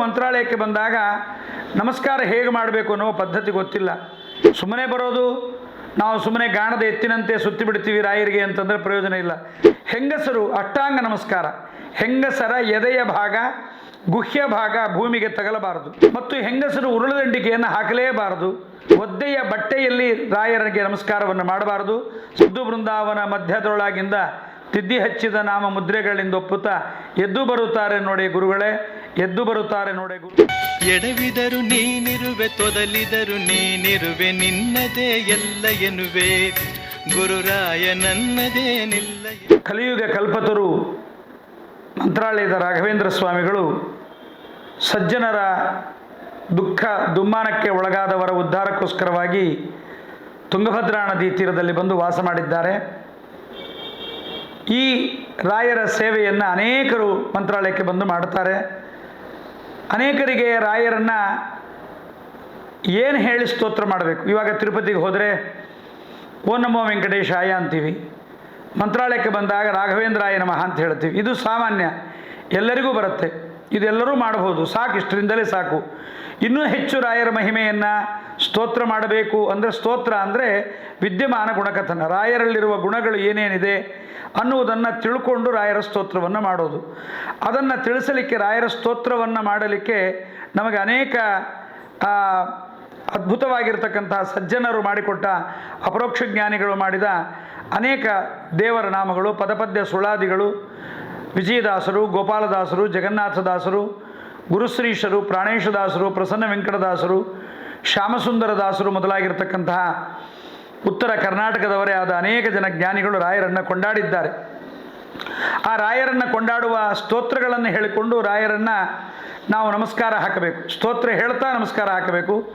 ಮಂತ್ರಾಲಯಕ್ಕೆ ಬಂದಾಗ ನಮಸ್ಕಾರ ಹೇಗೆ ಮಾಡಬೇಕು ಅನ್ನೋ ಪದ್ಧತಿ ಗೊತ್ತಿಲ್ಲ. ಸುಮ್ಮನೆ ಬರೋದು, ನಾವು ಸುಮ್ಮನೆ ಗಾಣದ ಎತ್ತಿನಂತೆ ಸುತ್ತಿ ಬಿಡ್ತೀವಿ ರಾಯರಿಗೆ ಅಂತಂದರೆ ಪ್ರಯೋಜನ ಇಲ್ಲ. ಹೆಂಗಸರು ಅಷ್ಟಾಂಗ ನಮಸ್ಕಾರ. ಹೆಂಗಸರ ಎದೆಯ ಭಾಗ, ಗುಹ್ಯ ಭಾಗ ಭೂಮಿಗೆ ತಗಲಬಾರದು. ಮತ್ತು ಹೆಂಗಸರು ಉರುಳದಂಡಿಕೆಯನ್ನು ಹಾಕಲೇಬಾರದು. ಒದ್ದೆಯ ಬಟ್ಟೆಯಲ್ಲಿ ರಾಯರಿಗೆ ನಮಸ್ಕಾರವನ್ನು ಮಾಡಬಾರದು. ಸಿದ್ದು ಬೃಂದಾವನ ಮಧ್ಯದೊಳಗಿಂದ ತಿದ್ದಿ ಹಚ್ಚಿದ ನಾಮ ಮುದ್ರೆಗಳಿಂದ ಒಪ್ಪುತ್ತಾ ಎದ್ದು ಬರುತ್ತಾರೆ ನೋಡಿ ಗುರುಗಳೇ. ಎದ್ದು ಬರುತ್ತಾರೆ ನೋಡೆ ಗುರು. ಎಡವಿದರು ನೀನಿರುವೆ ತೊದಲಿದರು ನೀನಿರುವೆ ನಿನ್ನದೇ ಎಲ್ಲ ಎನ್ನುವೆ. ಗುರುರಾಯ ನನ್ನದೇ ನಿಲ್ಲ ಕಲಿಯುಗ ಕಲ್ಪತರು ಮಂತ್ರಾಲಯದ ರಾಘವೇಂದ್ರ ಸ್ವಾಮಿಗಳು ಸಜ್ಜನರ ದುಃಖ ದುಮ್ಮಾನಕ್ಕೆ ಒಳಗಾದವರ ಉದ್ಧಾರಕ್ಕೋಸ್ಕರವಾಗಿ ತುಂಗಭದ್ರಾ ನದಿ ತೀರದಲ್ಲಿ ಬಂದು ವಾಸ ಮಾಡಿದ್ದಾರೆ. ಈ ರಾಯರ ಸೇವೆಯನ್ನು ಅನೇಕರು ಮಂತ್ರಾಲಯಕ್ಕೆ ಬಂದು ಮಾಡ್ತಾರೆ ಅನೇಕರಿಗೆ ರಾಯರನ್ನು ಏನು ಹೇಳಿ ಸ್ತೋತ್ರ ಮಾಡಬೇಕು? ಇವಾಗ ತಿರುಪತಿಗೆ ಹೋದರೆ, ಓ ನಮೋ ವೆಂಕಟೇಶಾಯ ಅಂತೀವಿ. ಮಂತ್ರಾಲಯಕ್ಕೆ ಬಂದಾಗ ರಾಘವೇಂದ್ರಾಯ ನಮಃ ಅಂತ ಹೇಳ್ತೀವಿ. ಇದು ಸಾಮಾನ್ಯ. ಎಲ್ಲರಿಗೂ ಬರುತ್ತೆ. ಇದೆಲ್ಲರೂ ಮಾಡಬಹುದು. ಸಾಕು, ಇಷ್ಟರಿಂದಲೇ ಸಾಕು. ಇನ್ನೂ ಹೆಚ್ಚು ರಾಯರ ಮಹಿಮೆಯನ್ನು ಸ್ತೋತ್ರ ಮಾಡಬೇಕು ಅಂದರೆ ಸ್ತೋತ್ರ ಅಂದರೆ ವಿದ್ಯಮಾನ ಗುಣಕಥನ. ರಾಯರಲ್ಲಿರುವ ಗುಣಗಳು ಏನೇನಿದೆ ಅನ್ನುವುದನ್ನು ತಿಳ್ಕೊಂಡು ರಾಯರ ಸ್ತೋತ್ರವನ್ನು ಮಾಡೋದು. ಅದನ್ನು ತಿಳಿಸಲಿಕ್ಕೆ ರಾಯರ ಸ್ತೋತ್ರವನ್ನು ಮಾಡಲಿಕ್ಕೆ ನಮಗೆ ಅನೇಕ ಅದ್ಭುತವಾಗಿರ್ತಕ್ಕಂತಹ ಸಜ್ಜನರು ಮಾಡಿಕೊಟ್ಟ ಅಪರೋಕ್ಷ ಜ್ಞಾನಿಗಳು ಮಾಡಿದ ಅನೇಕ ದೇವರ ನಾಮಗಳು, ಪದಪದ್ಯ ಸುಳಾದಿಗಳು ವಿಜಯದಾಸರು, ಗೋಪಾಲದಾಸರು, ಜಗನ್ನಾಥದಾಸರು, ಗುರುಶ್ರೀಶರು, ಪ್ರಾಣೇಶದಾಸರು, ಪ್ರಸನ್ನ ವೆಂಕಟದಾಸರು ಶ್ಯಾಮಸುಂದರ ದಾಸರು ಮೊದಲಾಗಿರ್ತಕ್ಕಂತಹ ಉತ್ತರ ಕರ್ನಾಟಕದವರೇ ಆದ ಅನೇಕ ಜನ ಜ್ಞಾನಿಗಳು ರಾಯರನ್ನು ಕೊಂಡಾಡಿದ್ದಾರೆ. ಆ ರಾಯರನ್ನು ಕೊಂಡಾಡುವ ಸ್ತೋತ್ರಗಳನ್ನು ಹೇಳಿಕೊಂಡು ರಾಯರನ್ನು ನಾವು ನಮಸ್ಕಾರ ಹಾಕಬೇಕು. ಸ್ತೋತ್ರ ಹೇಳ್ತಾ ನಮಸ್ಕಾರ ಹಾಕಬೇಕು.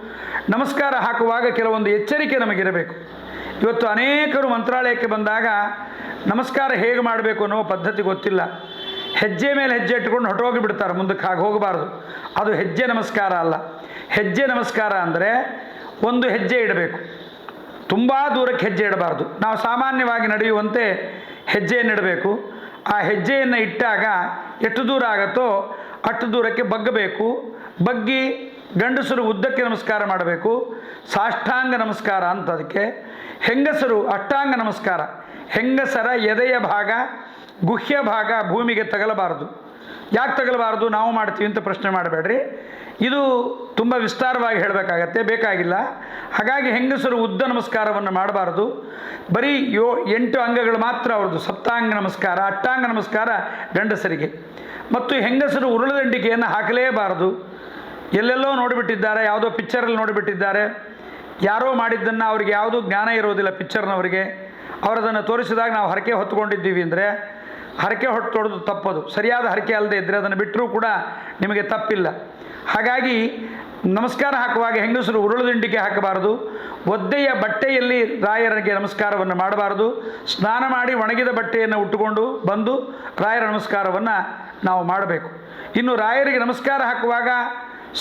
ನಮಸ್ಕಾರ ಹಾಕುವಾಗ ಕೆಲವೊಂದು ಎಚ್ಚರಿಕೆ ನಮಗಿರಬೇಕು. ಇವತ್ತು ಅನೇಕರು ಮಂತ್ರಾಲಯಕ್ಕೆ ಬಂದಾಗ ನಮಸ್ಕಾರ ಹೇಗೆ ಮಾಡಬೇಕು ಅನ್ನೋ ಪದ್ಧತಿ ಗೊತ್ತಿಲ್ಲ. ಹೆಜ್ಜೆ ಮೇಲೆ ಹೆಜ್ಜೆ ಇಟ್ಕೊಂಡು ಹೊಟ್ಟೋಗಿ ಬಿಡ್ತಾರೆ, ಮುಂದಕ್ಕೆ ಹಾಗೆ ಹೋಗಬಾರ್ದು. ಅದು ಹೆಜ್ಜೆ ನಮಸ್ಕಾರ ಅಲ್ಲ. ಹೆಜ್ಜೆ ನಮಸ್ಕಾರ ಅಂದರೆ ಒಂದು ಹೆಜ್ಜೆ ಇಡಬೇಕು. ತುಂಬ ದೂರಕ್ಕೆ ಹೆಜ್ಜೆ ಇಡಬಾರ್ದು. ನಾವು ಸಾಮಾನ್ಯವಾಗಿ ನಡೆಯುವಂತೆ ಹೆಜ್ಜೆಯನ್ನಿಡಬೇಕು ಆ ಹೆಜ್ಜೆಯನ್ನು ಇಟ್ಟಾಗ ಎಷ್ಟು ದೂರ ಆಗುತ್ತೋ ಅಷ್ಟು ದೂರಕ್ಕೆ ಬಗ್ಗಬೇಕು. ಬಗ್ಗಿ ಗಂಡಸರು ಉದ್ದಕ್ಕೆ ನಮಸ್ಕಾರ ಮಾಡಬೇಕು. ಸಾಷ್ಟಾಂಗ ನಮಸ್ಕಾರ ಅಂತ ಅದಕ್ಕೆ. ಹೆಂಗಸರು ಅಷ್ಟಾಂಗ ನಮಸ್ಕಾರ. ಹೆಂಗಸರ ಎದೆಯ ಭಾಗ ಗುಹ್ಯ ಭಾಗ ಭೂಮಿಗೆ ತಗಲಬಾರದು. ಯಾಕೆ ತಗಲಬಾರದು? ನಾವು ಮಾಡ್ತೀವಿ ಅಂತ ಪ್ರಶ್ನೆ ಮಾಡಬೇಡ್ರಿ. ಇದು ತುಂಬ ವಿಸ್ತಾರವಾಗಿ ಹೇಳಬೇಕಾಗತ್ತೆ, ಬೇಕಾಗಿಲ್ಲ. ಹಾಗಾಗಿ ಹೆಂಗಸರು ಉದ್ದ ನಮಸ್ಕಾರವನ್ನು ಮಾಡಬಾರದು. ಬರೀ ಯೋ ಎಂಟು ಅಂಗಗಳು ಮಾತ್ರ ಅವ್ರದ್ದು, ಸಪ್ತಾಂಗ ನಮಸ್ಕಾರ ಅಷ್ಟಾಂಗ ನಮಸ್ಕಾರ ಗಂಡಸರಿಗೆ. ಮತ್ತು ಹೆಂಗಸರು ಉರುಳದಂಡಿಕೆಯನ್ನು ಹಾಕಲೇಬಾರದು. ಎಲ್ಲೆಲ್ಲೋ ನೋಡಿಬಿಟ್ಟಿದ್ದಾರೆ, ಯಾವುದೋ ಪಿಕ್ಚರಲ್ಲಿ ನೋಡಿಬಿಟ್ಟಿದ್ದಾರೆ. ಯಾರೋ ಮಾಡಿದ್ದನ್ನು ಅವ್ರಿಗೆ ಯಾವುದೂ ಜ್ಞಾನ ಇರೋದಿಲ್ಲ ಪಿಕ್ಚರ್ನವರಿಗೆ. ಅವರದನ್ನು ತೋರಿಸಿದಾಗ ನಾವು ಹರಕೆ ಹೊತ್ಕೊಂಡಿದ್ದೀವಿ ಅಂದರೆ ಹರಕೆ ಹೊತ್ತೊಡೆದು ತಪ್ಪದು. ಸರಿಯಾದ ಹರಕೆ ಅಲ್ಲದೆ ಇದ್ದರೆ ಅದನ್ನು ಬಿಟ್ಟರೂ ಕೂಡ ನಿಮಗೆ ತಪ್ಪಿಲ್ಲ. ಹಾಗಾಗಿ ನಮಸ್ಕಾರ ಹಾಕುವಾಗ ಹೆಂಗಸರು ಉರುಳುದಿಂಡಿಗೆ ಹಾಕಬಾರದು. ಒದ್ದೆಯ ಬಟ್ಟೆಯಲ್ಲಿ ರಾಯರಿಗೆ ನಮಸ್ಕಾರವನ್ನು ಮಾಡಬಾರದು. ಸ್ನಾನ ಮಾಡಿ ಒಣಗಿದ ಬಟ್ಟೆಯನ್ನು ಉಟ್ಟುಕೊಂಡು ಬಂದು ರಾಯರ ನಮಸ್ಕಾರವನ್ನು ನಾವು ಮಾಡಬೇಕು. ಇನ್ನು ರಾಯರಿಗೆ ನಮಸ್ಕಾರ ಹಾಕುವಾಗ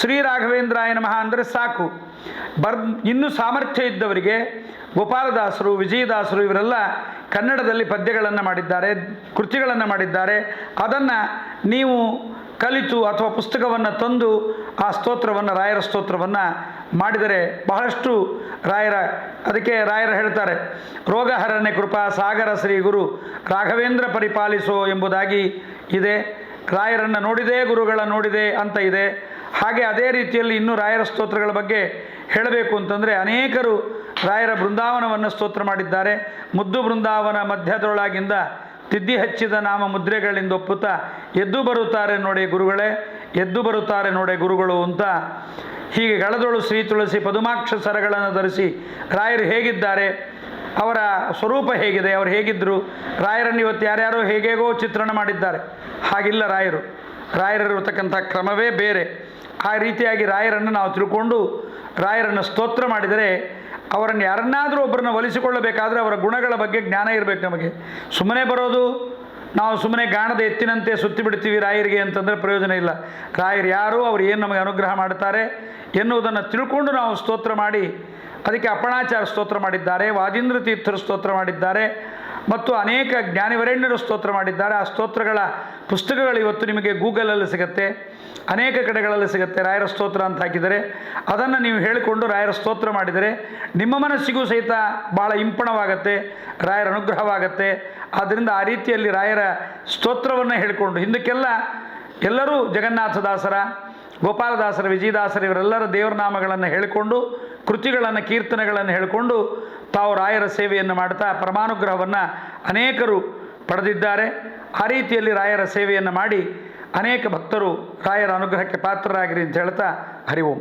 ಶ್ರೀ ರಾಘವೇಂದ್ರಾಯ ನಮಃ ಅಂದರೆ ಸಾಕು. ಬರ್, ಇನ್ನೂ ಸಾಮರ್ಥ್ಯ ಇದ್ದವರಿಗೆ ಗೋಪಾಲದಾಸರು, ವಿಜಯದಾಸರು ಇವರೆಲ್ಲ ಕನ್ನಡದಲ್ಲಿ ಪದ್ಯಗಳನ್ನು ಮಾಡಿದ್ದಾರೆ, ಕೃತಿಗಳನ್ನು ಮಾಡಿದ್ದಾರೆ. ಅದನ್ನು ನೀವು ಕಲಿತು ಅಥವಾ ಪುಸ್ತಕವನ್ನು ತಂದು ಆ ಸ್ತೋತ್ರವನ್ನು, ರಾಯರ ಸ್ತೋತ್ರವನ್ನು ಮಾಡಿದರೆ ಬಹಳಷ್ಟು ರಾಯರ, ಅದಕ್ಕೆ ರಾಯರ ಹೇಳ್ತಾರೆ ರೋಗಹರಣೆ ಕೃಪಾ ಸಾಗರ ಶ್ರೀ ಗುರು, ರಾಘವೇಂದ್ರ ಪರಿಪಾಲಿಸೋ ಎಂಬುದಾಗಿ ಇದೆ. ರಾಯರನ್ನು ನೋಡಿದೆ ಗುರುಗಳ ನೋಡಿದೆ ಅಂತ ಇದೆ. ಹಾಗೆ ಅದೇ ರೀತಿಯಲ್ಲಿ ಇನ್ನೂ ರಾಯರ ಸ್ತೋತ್ರಗಳ ಬಗ್ಗೆ ಹೇಳಬೇಕು ಅಂತಂದರೆ ಅನೇಕರು ರಾಯರ ಬೃಂದಾವನವನ್ನು ಸ್ತೋತ್ರ ಮಾಡಿದ್ದಾರೆ. ಮುದ್ದು ಬೃಂದಾವನ ಮಧ್ಯದೊಳಗಿಂದ ತಿದ್ದಿ ಹಚ್ಚಿದ ನಾಮ ಮುದ್ರೆಗಳಿಂದ ಒಪ್ಪುತ್ತಾ ಎದ್ದು ಬರುತ್ತಾರೆ ನೋಡಿ ಗುರುಗಳೇ, ಎದ್ದು ಬರುತ್ತಾರೆ ನೋಡಿ ಗುರುಗಳು ಅಂತ ಹೀಗೆ ಗಳದೊಳು ಶ್ರೀ ತುಳಸಿ ಪದುಮಾಕ್ಷ ಸರಗಳನ್ನು ಧರಿಸಿ ರಾಯರು ಹೇಗಿದ್ದಾರೆ, ಅವರ ಸ್ವರೂಪ ಹೇಗಿದೆ, ಅವರು ಹೇಗಿದ್ದರು ರಾಯರನ್ನು ಇವತ್ತು ಯಾರ್ಯಾರೋ ಹೇಗೇಗೋ ಚಿತ್ರಣ ಮಾಡಿದ್ದಾರೆ. ಹಾಗಿಲ್ಲ ರಾಯರು, ರಾಯರಿರತಕ್ಕಂಥ ಕ್ರಮವೇ ಬೇರೆ. ಆ ರೀತಿಯಾಗಿ ರಾಯರನ್ನು ನಾವು ತಿಳ್ಕೊಂಡು ರಾಯರನ್ನು ಸ್ತೋತ್ರ ಮಾಡಿದರೆ ಅವರನ್ನು ಯಾರನ್ನಾದರೂ ಒಬ್ಬರನ್ನ ಒಲಿಸಿಕೊಳ್ಳಬೇಕಾದ್ರೆ ಅವರ ಗುಣಗಳ ಬಗ್ಗೆ ಜ್ಞಾನ ಇರಬೇಕು ನಮಗೆ. ಸುಮ್ಮನೆ ಬರೋದು, ನಾವು ಸುಮ್ಮನೆ ಗಾಣದ ಎತ್ತಿನಂತೆ ಸುತ್ತಿ ಬಿಡ್ತೀವಿ ರಾಯರಿಗೆ ಅಂತಂದರೆ ಪ್ರಯೋಜನ ಇಲ್ಲ. ರಾಯರು ಯಾರು, ಅವ್ರು ಏನು ನಮಗೆ ಅನುಗ್ರಹ ಮಾಡ್ತಾರೆ ಎನ್ನುವುದನ್ನು ತಿಳ್ಕೊಂಡು ನಾವು ಸ್ತೋತ್ರ ಮಾಡಿ, ಅದಕ್ಕೆ ಅಪ್ಪಣಾಚಾರ ಸ್ತೋತ್ರ ಮಾಡಿದ್ದಾರೆ ವಾದೀಂದ್ರ ತೀರ್ಥರು ಸ್ತೋತ್ರ ಮಾಡಿದ್ದಾರೆ. ಮತ್ತು ಅನೇಕ ಜ್ಞಾನಿವರೆಣ್ಯರು ಸ್ತೋತ್ರ ಮಾಡಿದ್ದಾರೆ. ಆ ಸ್ತೋತ್ರಗಳ ಪುಸ್ತಕಗಳು ಇವತ್ತು ನಿಮಗೆ ಗೂಗಲಲ್ಲಿ ಸಿಗುತ್ತೆ, ಅನೇಕ ಕಡೆಗಳಲ್ಲಿ ಸಿಗುತ್ತೆ. ರಾಯರ ಸ್ತೋತ್ರ ಅಂತ ಹಾಕಿದರೆ ಅದನ್ನು ನೀವು ಹೇಳಿಕೊಂಡು ರಾಯರ ಸ್ತೋತ್ರ ಮಾಡಿದರೆ ನಿಮ್ಮ ಮನಸ್ಸಿಗೂ ಸಹಿತ ಭಾಳ ಇಂಪಣವಾಗತ್ತೆ, ರಾಯರ ಅನುಗ್ರಹವಾಗತ್ತೆ. ಆದ್ದರಿಂದ ಆ ರೀತಿಯಲ್ಲಿ ರಾಯರ ಸ್ತೋತ್ರವನ್ನು ಹೇಳಿಕೊಂಡು ಹಿಂದಕ್ಕೆಲ್ಲ ಎಲ್ಲರೂ ಜಗನ್ನಾಥದಾಸರ ಗೋಪಾಲದಾಸರ, ವಿಜಯದಾಸರ ಇವರೆಲ್ಲರ ದೇವರ ನಾಮಗಳನ್ನು ಹೇಳಿಕೊಂಡು, ಕೃತಿಗಳನ್ನು, ಕೀರ್ತನೆಗಳನ್ನು ಹೇಳಿಕೊಂಡು ತಾವು ರಾಯರ ಸೇವೆಯನ್ನು ಮಾಡ್ತಾ ಪರಮಾನುಗ್ರಹವನ್ನು ಅನೇಕರು ಪಡೆದಿದ್ದಾರೆ. ಆ ರೀತಿಯಲ್ಲಿ ರಾಯರ ಸೇವೆಯನ್ನು ಮಾಡಿ ಅನೇಕ ಭಕ್ತರು ರಾಯರ ಅನುಗ್ರಹಕ್ಕೆ ಪಾತ್ರರಾಗಿರಿ ಅಂತ ಹೇಳ್ತಾ ಹರಿ ಓಂ